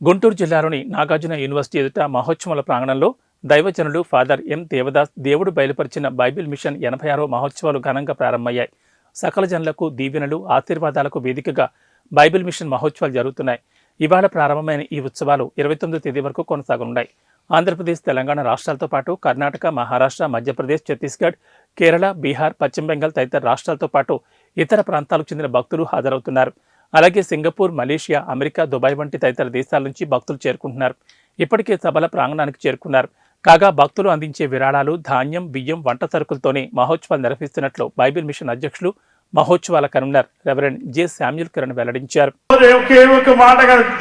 గుంటూరు జిల్లాలోని నాగార్జున యూనివర్సిటీ ఎదుట మహోత్సవాల ప్రాంగణంలో దైవజనులు ఫాదర్ ఎం దేవదాస్ దేవుడు బయలుపరిచిన బైబిల్ మిషన్ ఎనభై ఆరో మహోత్సవాలు ఘనంగా ప్రారంభమయ్యాయి. సకల జనులకు దీవెనలు ఆశీర్వాదాలకు వేదికగా బైబిల్ మిషన్ మహోత్సవాలు జరుగుతున్నాయి. ఇవాళ ప్రారంభమైన ఈ ఉత్సవాలు ఇరవై తొమ్మిదో తేదీ వరకు కొనసాగనున్నాయి. ఆంధ్రప్రదేశ్ తెలంగాణ రాష్ట్రాలతో పాటు కర్ణాటక మహారాష్ట్ర మధ్యప్రదేశ్ ఛత్తీస్గఢ్ కేరళ బీహార్ పశ్చిమ బెంగాల్ తదితర రాష్ట్రాలతో పాటు ఇతర ప్రాంతాలకు చెందిన భక్తులు హాజరవుతున్నారు. అలాగే సింగపూర్ మలేషియా అమెరికా దుబాయ్ వంటి తదితర దేశాల నుంచి భక్తులు చేరుకుంటున్నారు. ఇప్పటికే సభల ప్రాంగణానికి చేరుకున్నారు. కాగా భక్తులు అందించే విరాళాలు ధాన్యం బియ్యం వంట సరుకులతోనే మహోత్సవాలు నిర్వహిస్తున్నట్లు బైబిల్ మిషన్ అధ్యక్షులు మహోత్సవాల convener reverend J. Samuel Kiran వెల్లడించారు.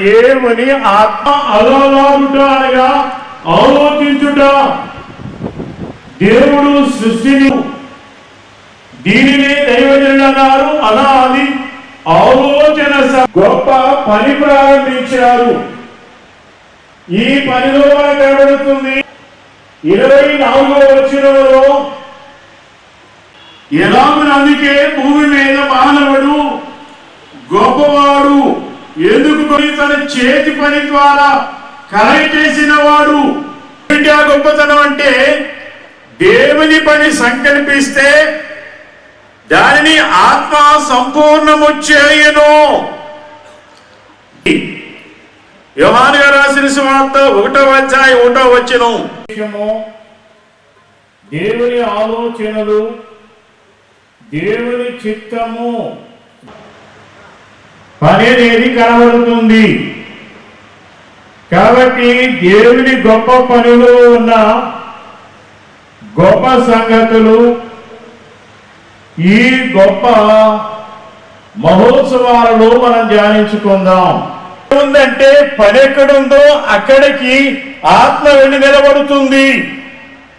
దేవుని ఆత్మ అనగా ఆలోచించుట. దేవుడు సృష్టిని దీనిని దైవజనుడు అన్నారు అలా అది గొప్ప పని ప్రారంభించారు ఈ పనిలో మనకు కనబడుతుంది ఇరవై నాలుగో వచ్చినలో ఎలాగో అందుకే భూమి మీద మానవుడు గొప్పవాడు. ఎందుకు కొని? తన చేతి పని ద్వారా కలయి చేసిన వాడు. ఆ గొప్పతనం అంటే దేవుని పని సంకల్పిస్తే దానిని ఆత్మ సంపూర్ణము చేయను. యోహాను గారు రాసిన సువార్త ఒకటో అధ్యాయం ఒకటో వచ్చును దేవుని ఆలోచనలు దేవుని చిత్తము. పని అనేది కనబడుతుంది. కాబట్టి దేవుని గొప్ప పనులు ఉన్న గొప్ప సంగతులు ఈ గొప్ప మహోత్సవాలలో మనం ధ్యానించుకుందాం. ఉందంటే పని ఎక్కడుందో అక్కడికి ఆత్మ వెళ్ళి నిలబడుతుంది.